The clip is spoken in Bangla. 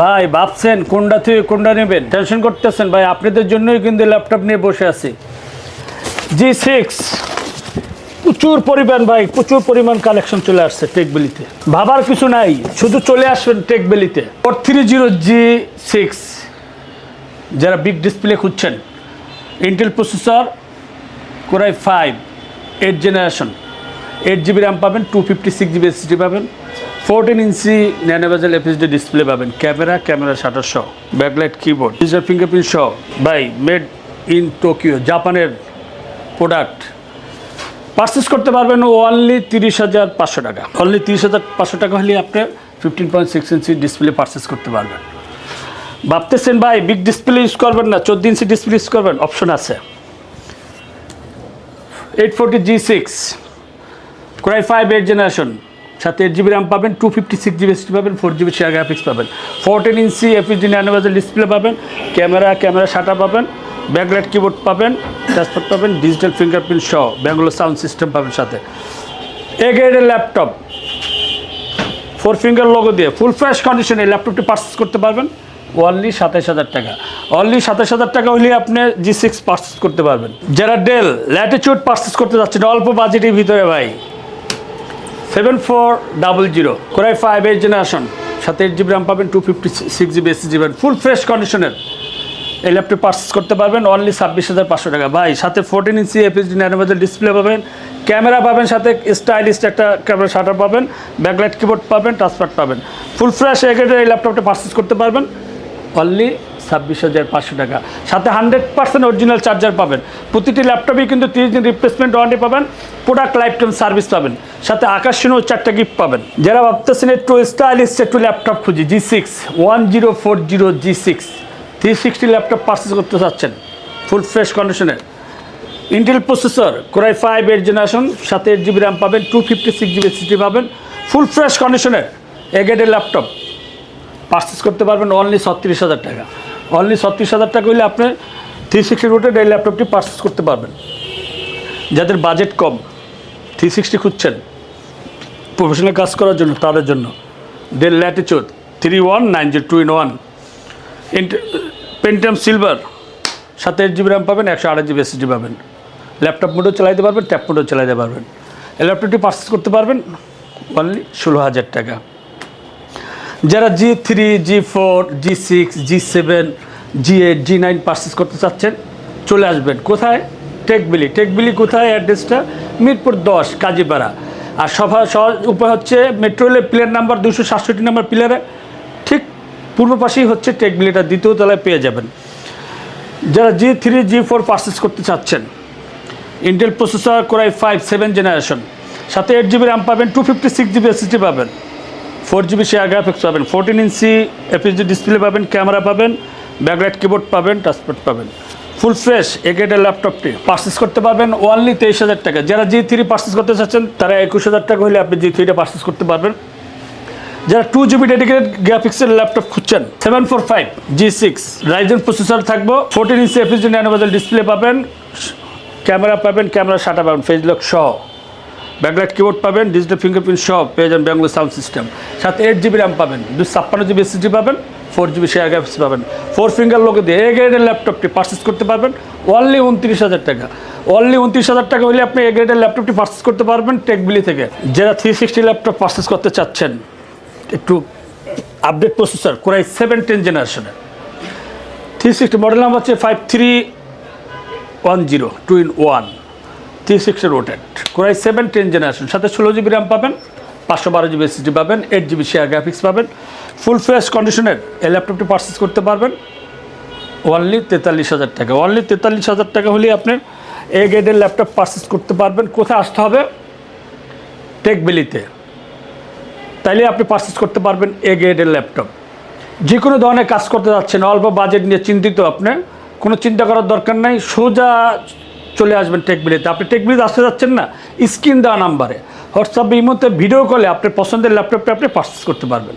ভাই, ভাবছেন কোনটা থেকে কোনটা নেবেন? টেনশন করতেছেন ভাই, আপনাদের জন্যই কিন্তু ল্যাপটপ নিয়ে বসে আছি। জি সিক্স প্রচুর পরিমাণ ভাই, প্রচুর পরিমাণ কালেকশন চলে আসছে টেকবেলিতে ভাবার কিছু নাই, শুধু চলে আসবেন টেকবেলিতে four three zero G six যারা বিগ ডিসপ্লে খুঁজছেন Intel processor Core i five eight generation eight GB RAM পাবেন two fifty six GB SSD পাবেন fourteen inch nano bezel FHD display পাবেন ক্যামেরা ক্যামেরা শাটার সহ ব্যাকলাইট কিবোর্ড ডিজিটাল ফিঙ্গারপ্রিন্ট সহ। বাই মেড ইন টোকিও জাপানের প্রোডাক্ট পারচেস করতে পারবেন ওনলি তিরিশ হাজার পাঁচশো টাকা। অনলি তিরিশ হাজার পাঁচশো টাকা হলে আপনি fifteen point six inch display purchase করতে পারবেন। ভাবতেছেন, ভাই বিগ ডিসপ্লে ইউজ করবেন না, চোদ্দ ইঞ্চি ডিসপ্লে ইউজ করবেন? অপশন আছে। Eight forty G six Core i five eight generation সাথে এইট জিবি র্যাম পাবেন two fifty six GB SSD পাবেন ফোর জিবি শেয়ার গ্রাফিক্স পাবেন। Fourteen inch FHD nano bezel display পাবেন ক্যামেরা ক্যামেরা শাটা পাবেন ব্যাকলাইট কিবোর্ড পাবেন ট্রান্সপোর্ট পাবেন ডিজিটাল ফিঙ্গারপ্রিন্ট সহ ব্যাঙ্গালোর সাউন্ড সিস্টেম পাবেন সাথে। এ গ্রেডের ল্যাপটপ ফোর ফিঙ্গার লোগো দিয়ে ফুল ফ্রেশ কন্ডিশনে ল্যাপটপটি পারচেস করতে পারবেন অনলি সাতাইশ হাজার টাকা। অনলি সাতাইশ হাজার টাকা হলে আপনি জি সিক্স পারচেস করতে পারবেন। যারা ডেল ল্যাটিচিউড পারচেস করতে যাচ্ছেন, অল্প বাজেটের ভিতরে ভাই। Seven four double zero Core i five eight generation সাথে এইট জিবি র্যাম পাবেন two fifty six GB SSD GB full fresh কন্ডিশনের এই ল্যাপটপ পারচেস করতে পারবেন অনলি ছাব্বিশ হাজার পাঁচশো টাকা। ভাই, সাথে fourteen inch FHD nano bezel display পাবেন। ক্যামেরা পাবেন, সাথে স্টাইলিস্ট একটা ক্যামেরা শাটার পাবেন। ব্যাকলাইট কিবোর্ড পাবেন টাচপ্যাড পাবেন। ফুল ফ্রেশ এগেটের এই ল্যাপটপটা পারচেস করতে পারবেন। অনলি ছাব্বিশ হাজার পাঁচশো টাকা। সাথে হান্ড্রেড পার্সেন্ট অরিজিনাল চার্জার পাবেন। প্রতিটি ল্যাপটপেই কিন্তু তিরিশ দিন রিপ্লেসমেন্ট ওয়ারেন্টি পাবেন প্রোডাক্ট লাইফ টাইম সার্ভিস পাবেন। সাথে আকর্ষণীয় চারটা গিফট পাবেন। যারা ভাবতেছেন একটু স্টাইলিশ একটু ল্যাপটপ খুঁজি G six one zero four zero G six three sixty laptop purchase করতে চাচ্ছেন ফুল ফ্রেশ কন্ডিশনের Intel processor Core i five eight generation সাথে এইট জিবি র্যাম পাবেন two fifty six GB SSD পাবেন ফুল ফ্রেশ কন্ডিশনের এগেটের ল্যাপটপ পারচেস করতে পারবেন অনলি ছত্রিশ হাজার টাকা। অনলি ছত্রিশ হাজার টাকা হলে আপনি থ্রি সিক্সটি রুটের এই ল্যাপটপটি পারচেস করতে পারবেন। যাদের বাজেট কম থ্রি সিক্সটি খুঁজছেন প্রফেশনাল কাজ করার জন্য, তাদের জন্য। Dell Latitude three one nine zero two in one Intel Pentium silver সাথে এইট জিবি র্যাম পাবেন, একশো আড়াই জিবি এসএসডি পাবেন। ল্যাপটপ মোডও চালাইতে পারবেন ট্যাপ মোডও চালাইতে পারবেন। এই ল্যাপটপটি পারচেস করতে পারবেন অনলি ষোলো হাজার টাকা। যারা G three G four G six G seven G eight G nine purchase করতে চাচ্ছেন, চলে আসবেন। কোথায়? টেকবিলি টেকবিলি কোথায়? অ্যাড্রেসটা মিরপুর দশ, কাজীপাড়া। আর সভা সহজ উপায় হচ্ছে মেট্রো রেলের প্লেয়ার নাম্বার দুশো সাতষট্টি নাম্বার প্লেয়ারে ঠিক পূর্ব পাশেই হচ্ছে টেকবিলিটা দ্বিতীয় তলায় পেয়ে যাবেন। যারা G three G four purchase করতে চাচ্ছেন Intel processor Core i five seven generation সাথে এইট জিবি র্যাম পাবেন two fifty six GB SSD পাবেন। ফোর জিবি শেয়ার গ্রাফিক্স পাবেন ফোরটিন ইঞ্চি এফএসডি ডিসপ্লে পাবেন ক্যামেরা পাবেন ব্যাকলাইট কিবোর্ড পাবেন টাচপ্যাড পাবেন। ফুল ফ্রেশ এগেটের ল্যাপটপটি পারচেস করতে পারবেন ওনলি তেইশ হাজার টাকা। যারা জি থ্রি পারচেস করতে চাচ্ছেন, তারা একুশ হাজার টাকা হলে আপনি জি থ্রিটা পারচেস করতে পারবেন। যারা টু জিবি ডেডিকেটেড গ্রাফিক্সের ল্যাপটপ খুঁজছেন seven four five G six Ryzen processor থাকব fourteen inch FHD nano bezel display পাবেন ক্যামেরা পাবেন ক্যামেরা শাটা পাবেন ফেস লক সহ। ব্যাকলাইট কিবোর্ড পাবেন ডিজিটাল ফিঙ্গারপ্রিন্ট সব পেয়ে যাবেন ব্যাঙ্গলোর সাউন্ড সিস্টেম সাথে এইট জিবি র্যাম পাবেন, দুশো ছাপ্পান্ন জিবি এসএসডি পাবেন ফোর জিবি শেয়ার গ্রাফিক্স পাবেন। ফোর ফিঙ্গার লোকে দিয়ে এ গ্রেডের ল্যাপটপটি পারচেস করতে পারবেন অনলি উনত্রিশ হাজার টাকা। অনলি উনত্রিশ হাজার টাকা হলে আপনি এ গ্রেডের ল্যাপটপটি পারচেস করতে পারবেন টেকবিলি থেকে। যারা থ্রি সিক্সটি ল্যাপটপ পারচেস করতে চাচ্ছেন, একটু update processor Core i seven ten জেনারেশনের থ্রি সিক্সটি মডেল নাম্বার হচ্ছে five three one zero two in one three sixty রোটেড Core i seven ten generation সাথে ষোলো জিবি র্যাম পাবেন, পাঁচশো বারো জিবি এসএসডি পাবেন এইট জিবি শেয়ার গ্রাফিক্স পাবেন। ফুল ফ্রেশ কন্ডিশনের এই ল্যাপটপটি পারচেস করতে পারবেন। অনলি তেতাল্লিশ হাজার টাকা। অনলি তেতাল্লিশ হাজার টাকা হলে আপনি এ গ্রেডের ল্যাপটপ পারচেস করতে পারবেন। কোথায় আসতে হবে? টেকবেলিতে তাইলে আপনি পারচেস করতে পারবেন এ গ্রেডের ল্যাপটপ যে কোনো ধরনের কাজ করতে যাচ্ছেন, অল্প বাজেট নিয়ে চিন্তিত আপনি, কোনো চিন্তা করার দরকার নাই। সোজা চলে আসবেন টেকবিলিতে আপনি টেকবিলিতে আসতে যাচ্ছেন না, স্ক্রিন দেওয়া নাম্বারে। হোয়াটসঅ্যাপ এই মুহূর্তে ভিডিও কলে আপনার পছন্দের ল্যাপটপটা আপনি পারচেস করতে পারবেন।